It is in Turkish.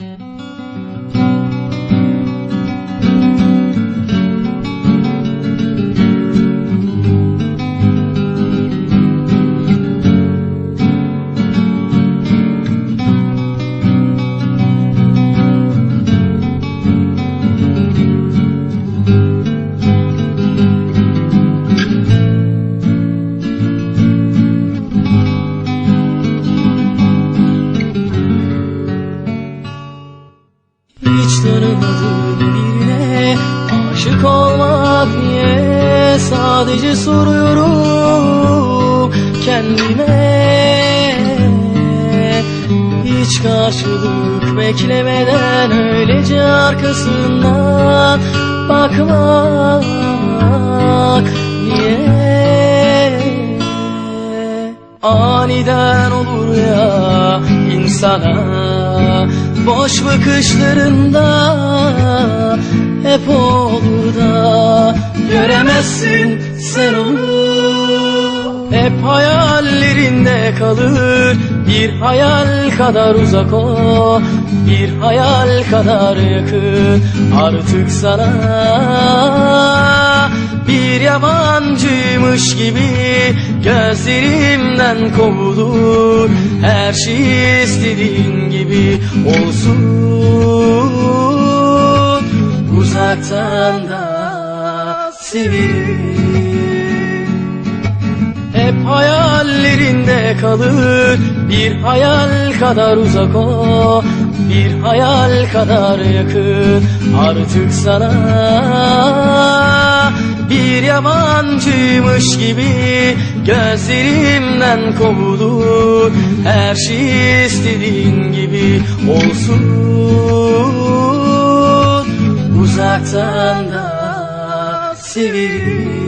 Mm-hmm. Hiç tanımadığım birine aşık olmak niye? Sadece soruyorum kendime. Hiç karşılık beklemeden öylece arkasından bakmak niye? Aniden olur ya insana Boş bakışlarında hep olur da Göremezsin sen onu. Hep hayallerinde kalır Bir hayal kadar uzak o Bir hayal kadar yakın. Artık sana bir yabancıymış gibi Gözlerimden kovulur. Her şey istediğin gibi olsun. Uzaktan da severim hep hayallerinde kalır. Bir hayal kadar uzak o Bir hayal kadar yakın. Artık sana Bir yabancıymış gibi Gözlerimden kovulur. Her şey istediğin gibi olsun. Uzaktan da severim